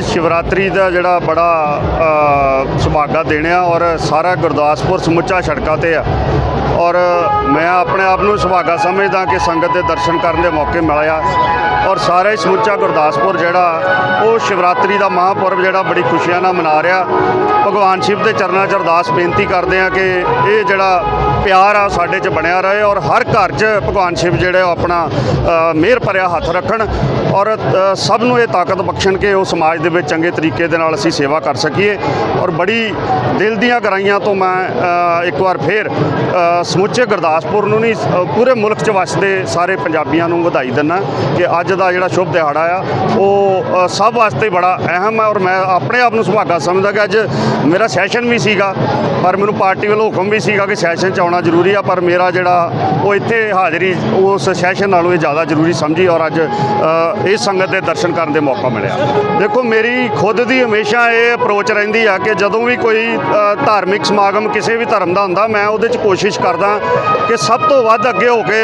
ਸ਼ਿਵਰਾਤਰੀ ਦਾ ਜਿਹੜਾ ਬੜਾ ਅ, ਸੁਭਾਗਾ ਦੇਣ ਆ ਔਰ ਸਾਰਾ ਗੁਰਦਾਸਪੁਰ ਸਮੁੱਚਾ ਸੜਕਾਂ ਤੇ ਆ। ਔਰ ਆਪਣੇ ਆਪ ਨੂੰ ਸੁਭਾਗਾ ਸਮਝਦਾ ਕਿ ਸੰਗਤ ਦੇ ਦਰਸ਼ਨ ਕਰਨ ਦੇ ਮੌਕੇ ਮਿਲਿਆ। ਔਰ ਸਾਰਾ ਹੀ ਸਮੁੱਚਾ ਗੁਰਦਾਸਪੁਰ ਜਿਹੜਾ, ਉਹ ਸ਼ਿਵਰਾਤਰੀ ਦਾ ਮਹਾਪੁਰਬ ਜਿਹੜਾ ਬੜੀ ਖੁਸ਼ੀਆਂ ਨਾਲ ਮਨਾ ਰਿਹਾ। ਭਗਵਾਨ ਸ਼ਿਵ ਦੇ ਚਰਨਾਂ 'ਚ ਅਰਦਾਸ ਬੇਨਤੀ ਕਰਦੇ ਆ ਕਿ ਇਹ ਜਿਹੜਾ ਪਿਆਰ ਆ ਸਾਡੇ 'ਚ ਬਣਿਆ ਰਹੇ ਔਰ ਹਰ ਘਰ 'ਚ ਭਗਵਾਨ ਸ਼ਿਵ ਜਿਹੜੇ ਉਹ ਆਪਣਾ ਮਿਹਰ ਭਰਿਆ ਹੱਥ ਰੱਖਣ। ਔਰ ਸਭ ਨੂੰ ਇਹ ਤਾਕਤ ਬਖਸ਼ਣ ਕਿ ਉਹ ਸਮਾਜ ਦੇ ਵਿੱਚ ਚੰਗੇ ਤਰੀਕੇ ਦੇ ਨਾਲ ਅਸੀਂ ਸੇਵਾ ਕਰ ਸਕੀਏ। ਔਰ ਬੜੀ ਦਿਲ ਦੀਆਂ ਗਰਾਈਆਂ ਤੋਂ ਮੈਂ ਇੱਕ ਵਾਰ ਫੇਰ ਸਮੁੱਚੇ ਗੁਰਦਾਸਪੁਰ ਨੂੰ ਨਹੀਂ ਪੂਰੇ ਮੁਲਕ 'ਚ ਵਸਦੇ ਸਾਰੇ ਪੰਜਾਬੀਆਂ ਨੂੰ ਵਧਾਈ ਦਿੰਦਾ ਕਿ ਅੱਜ ਦਾ ਜਿਹੜਾ ਸ਼ੁਭ ਦਿਹਾੜਾ ਆ ਉਹ ਸਭ ਵਾਸਤੇ ਬੜਾ ਅਹਿਮ ਹੈ ਔਰ ਮੈਂ ਆਪਣੇ ਆਪ ਨੂੰ ਸੁਭਾਗਾ ਸਮਝਦਾ ਕਿ ਅੱਜ ਮੇਰਾ ਸੈਸ਼ਨ ਵੀ ਸੀਗਾ ਪਰ ਮੈਨੂੰ ਪਾਰਟੀ ਵੱਲੋਂ ਹੁਕਮ ਵੀ ਸੀਗਾ ਕਿ ਸੈਸ਼ਨ 'ਚ ਆਉਣਾ ਜ਼ਰੂਰੀ ਆ ਪਰ ਮੇਰਾ ਜਿਹੜਾ ਉਹ ਇੱਥੇ ਹਾਜ਼ਰੀ ਉਸ ਸੈਸ਼ਨ ਨਾਲੋਂ ਇਹ ਜ਼ਿਆਦਾ ਜ਼ਰੂਰੀ ਸਮਝੀ ਔਰ ਅੱਜ ਅ, ਇਸ ਸੰਗਤ ਦੇ ਦਰਸ਼ਨ ਕਰਨ ਦੇ ਮੌਕਾ ਮਿਲਿਆ। ਦੇਖੋ ਮੇਰੀ ਖੁਦ ਦੀ ਹਮੇਸ਼ਾ ਇਹ ਅਪਰੋਚ ਰਹਿੰਦੀ ਆ ਕਿ ਜਦੋਂ ਵੀ ਕੋਈ ਧਾਰਮਿਕ ਸਮਾਗਮ ਕਿਸੇ ਵੀ ਧਰਮ ਦਾ ਹੁੰਦਾ ਮੈਂ ਉਹਦੇ 'ਚ ਕੋਸ਼ਿਸ਼ ਕਰਦਾ ਕਿ ਸਭ ਸਭ ਤੋਂ ਵੱਧ ਅੱਗੇ ਹੋ ਕੇ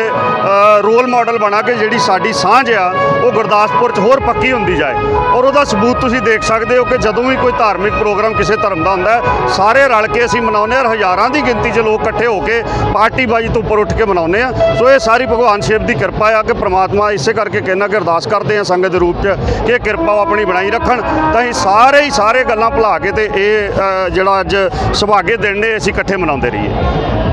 ਰੋਲ ਮਾਡਲ ਬਣਾ ਕੇ ਜਿਹੜੀ ਸਾਡੀ ਸਾਂਝ ਆ, ਉਹ ਗੁਰਦਾਸਪੁਰ 'ਚ ਹੋਰ ਪੱਕੀ ਹੁੰਦੀ ਜਾਏ। ਔਰ ਉਹਦਾ ਸਬੂਤ ਤੁਸੀਂ ਦੇਖ ਸਕਦੇ ਹੋ ਕਿ ਜਦੋਂ ਵੀ ਕੋਈ ਧਾਰਮਿਕ ਪ੍ਰੋਗਰਾਮ ਕਿਸੇ ਧਰਮ ਦਾ ਹੁੰਦਾ ਸਾਰੇ ਰਲ ਕੇ ਅਸੀਂ ਮਨਾਉਂਦੇ ਹਾਂ ਔਰ ਹਜ਼ਾਰਾਂ ਦੀ ਗਿਣਤੀ 'ਚ ਲੋਕ ਇਕੱਠੇ ਹੋ ਕੇ ਪਾਰਟੀ ਬਾਜੀ ਤੋਂ ਉੱਪਰ ਉੱਠ ਕੇ ਮਨਾਉਂਦੇ ਆ ਸੋ ਇਹ ਸਾਰੀ ਭਗਵਾਨ ਸ਼ਿਵ ਦੀ ਕਿਰਪਾ ਆ ਕਿ ਪ੍ਰਮਾਤਮਾ ਇਸੇ ਕਰਕੇ ਕਹਿੰਦਾ ਕਿ ਅਰਦਾਸ ਕਰਦੇ ਆ ਸੰਗਤ ਦੇ ਰੂਪ 'ਚ ਕਿ ਇਹ ਕਿਰਪਾ ਉਹ ਆਪਣੀ ਬਣਾਈ ਰੱਖਣ। ਤਾਂ ਇਹ ਸਾਰੇ ਹੀ ਸਾਰੇ ਗੱਲਾਂ ਭੁਲਾ ਕੇ ਤੇ ਇਹ ਜਿਹੜਾ ਅੱਜ ਸੁਭਾਗੇ ਦਿਨ ਨੇ, ਅਸੀਂ ਇਕੱਠੇ ਮਨਾਉਂਦੇ ਰਹੀਏ।